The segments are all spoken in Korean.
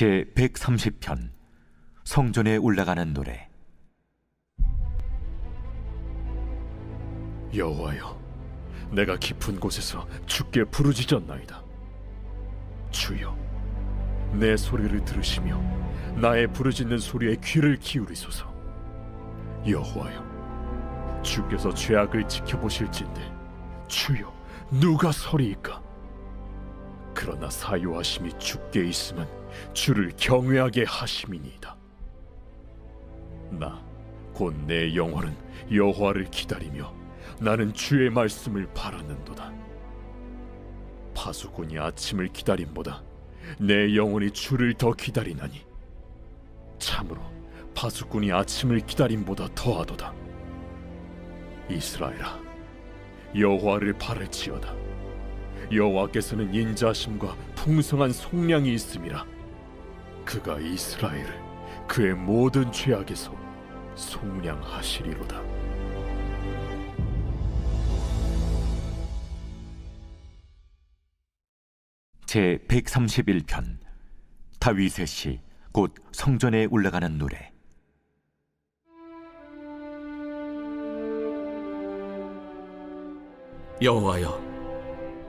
제 130편 성전에 올라가는 노래 여호와여, 내가 깊은 곳에서 주께 부르짖었나이다. 주여, 내 소리를 들으시며 나의 부르짖는 소리에 귀를 기울이소서. 여호와여, 주께서 죄악을 지켜보실진데 주여, 누가 서리이까? 그러나 사유하심이 주께 있으면 주를 경외하게 하심이니이다. 나 곧 내 영혼은 여호와를 기다리며 나는 주의 말씀을 바라는도다. 파수꾼이 아침을 기다림보다 내 영혼이 주를 더 기다리나니 참으로 파수꾼이 아침을 기다림보다 더하도다. 이스라엘아, 여호와를 바랄지어다. 여호와께서는 인자심과 풍성한 속량이 있음이라. 그가 이스라엘을 그의 모든 죄악에서 속량하시리로다. 제 131편 다윗의 시 곧 성전에 올라가는 노래 여호와여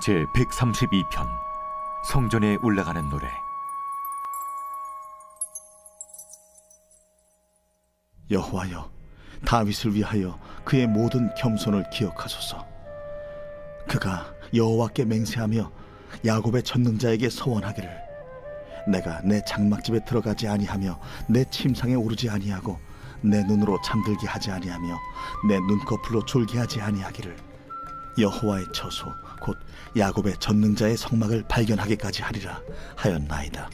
제 132편 성전에 올라가는 노래. 여호와여 다윗을 위하여 그의 모든 겸손을 기억하소서. 그가 여호와께 맹세하며 야곱의 전능자에게 서원하기를 내가 내 장막집에 들어가지 아니하며 내 침상에 오르지 아니하고 내 눈으로 잠들게 하지 아니하며 내 눈꺼풀로 졸게 하지 아니하기를 여호와의 처소 곧 야곱의 전능자의 성막을 발견하기까지 하리라 하였나이다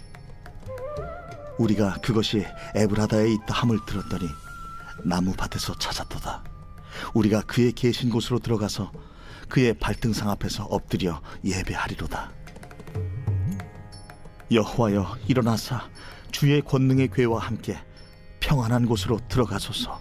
우리가 그것이 에브라다에 있다 함을 들었더니 나무 밭에서 찾았도다. 우리가 그의 계신 곳으로 들어가서 그의 발등상 앞에서 엎드려 예배하리로다. 여호와여 일어나사 주의 권능의 괴와 함께 평안한 곳으로 들어가소서.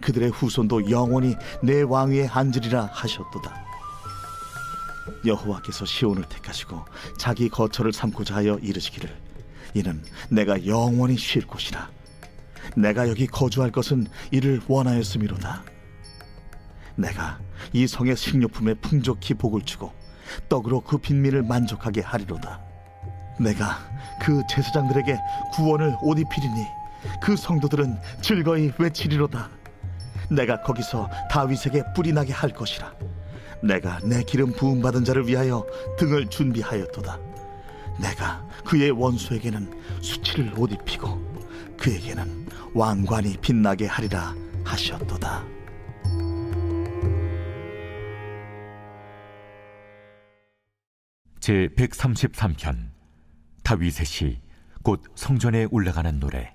그들의 후손도 영원히 내 왕위에 앉으리라 하셨도다 여호와께서 시온을 택하시고 자기 거처를 삼고자 하여 이르시기를 이는 내가 영원히 쉴 곳이라 내가 여기 거주할 것은 이를 원하였음이로다. 내가 이 성의 식료품에 풍족히 복을 주고 떡으로 그 빈민을 만족하게 하리로다. 내가 그 제사장들에게 구원을 옷 입히리니 그 성도들은 즐거이 외치리로다. 내가 거기서 다윗에게 뿌리 나게 할 것이라. 내가 내 기름 부음 받은 자를 위하여 등을 준비하였도다. 내가 그의 원수에게는 수치를 옷 입히고 그에게는 왕관이 빛나게 하리라 하셨도다. 제 133편 다윗의 시 곧 성전에 올라가는 노래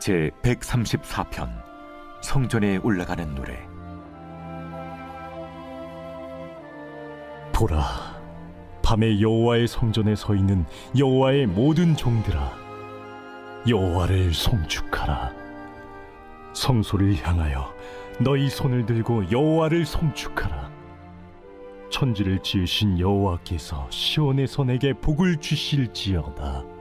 제 134편 성전에 올라가는 노래 보라, 밤에 여호와의 성전에 서 있는 여호와의 모든 종들아, 여호와를 송축하라. 성소를 향하여 너희 손을 들고 여호와를 송축하라. 천지를 지으신 여호와께서 시온에서 내게 복을 주실지어다.